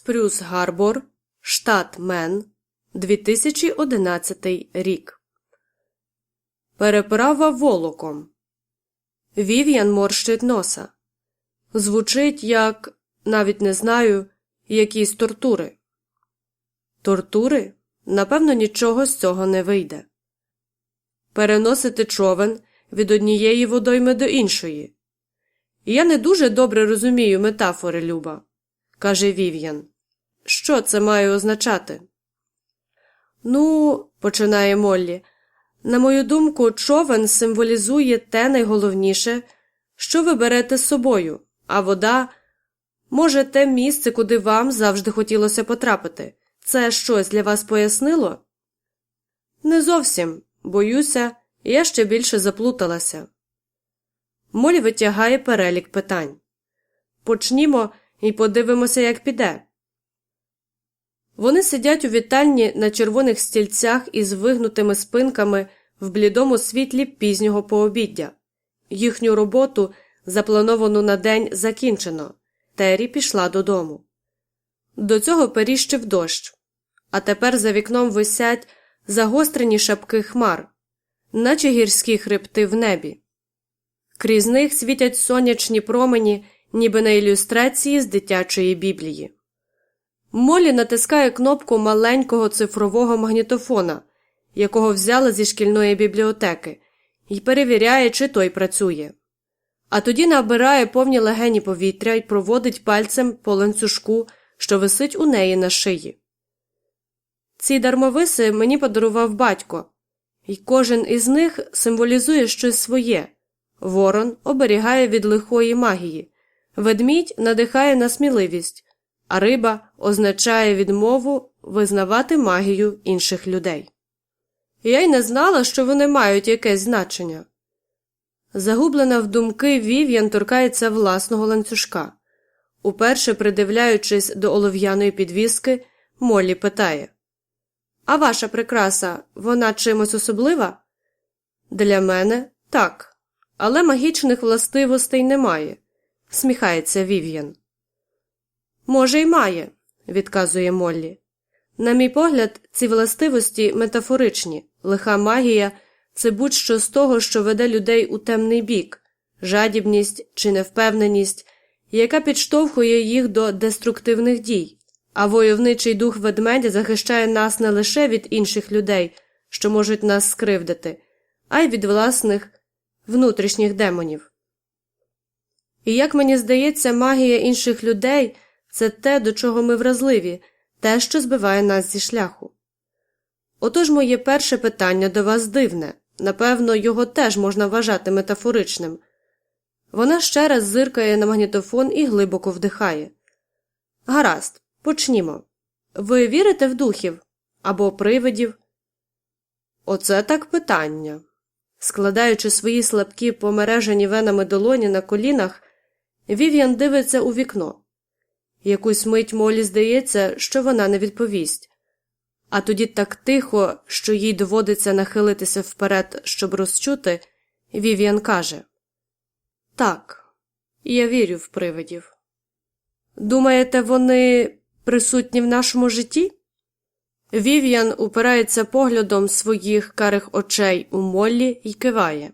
Спрюс Гарбор, штат Мен, 2011 рік. Переправа волоком. Вів'ян морщить носа. Звучить як, навіть не знаю, якісь тортури. Тортури? Напевно, нічого з цього не вийде. Переносити човен від однієї водойми до іншої. Я не дуже добре розумію метафори, Люба, каже Вів'ян. Що це має означати? Ну, починає Моллі, на мою думку, човен символізує те найголовніше, що ви берете з собою, а вода може те місце, куди вам завжди хотілося потрапити. Це щось для вас пояснило? Не зовсім, боюся, я ще більше заплуталася. Молі витягає перелік питань. Почнімо і подивимося, як піде. Вони сидять у вітальні на червоних стільцях із вигнутими спинками в блідому світлі пізнього пообіддя. Їхню роботу, заплановану на день, закінчено. Тері пішла додому. До цього періщив дощ, а тепер за вікном висять загострені шапки хмар, наче гірські хребти в небі. Крізь них світять сонячні промені, ніби на ілюстрації з дитячої біблії. Молі натискає кнопку маленького цифрового магнітофона, якого взяла зі шкільної бібліотеки, і перевіряє, чи той працює. А тоді набирає повні легені повітря і проводить пальцем по ланцюжку, що висить у неї на шиї. Ці дармовиси мені подарував батько, і кожен із них символізує щось своє. Ворон оберігає від лихої магії, ведмідь надихає на сміливість, а риба означає відмову визнавати магію інших людей. Я й не знала, що вони мають якесь значення. Загублена в думки Вів'ян торкається власного ланцюжка. Уперше придивляючись до олов'яної підвіски, Моллі питає А ваша прикраса, вона чимось особлива? Для мене так, але магічних властивостей немає, сміхається Вів'ян. Може, й має, відказує Моллі. На мій погляд, ці властивості метафоричні, лиха магія це будь-що з того, що веде людей у темний бік, жадібність чи невпевненість, яка підштовхує їх до деструктивних дій, а войовничий дух ведмедя захищає нас не лише від інших людей, що можуть нас скривдити, а й від власних внутрішніх демонів. І як мені здається, магія інших людей це те, до чого ми вразливі, те, що збиває нас зі шляху. Отож моє перше питання до вас дивне, напевно, його теж можна вважати метафоричним. Вона ще раз зиркає на магнітофон і глибоко вдихає. Гаразд, почнімо. Ви вірите в духів або привидів? Оце так питання. Складаючи свої слабкі помережені венами долоні на колінах, Вів'ян дивиться у вікно. Якусь мить Молі здається, що вона не відповість, а тоді так тихо, що їй доводиться нахилитися вперед, щоб розчути, Вів'ян каже Так, я вірю в привидів. Думаєте, вони присутні в нашому житті? Вів'ян упирається поглядом своїх карих очей у Моллі і киває.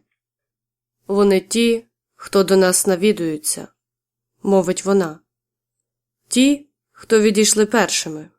Вони ті, хто до нас навідуються, мовить вона. Ті, хто відійшли першими.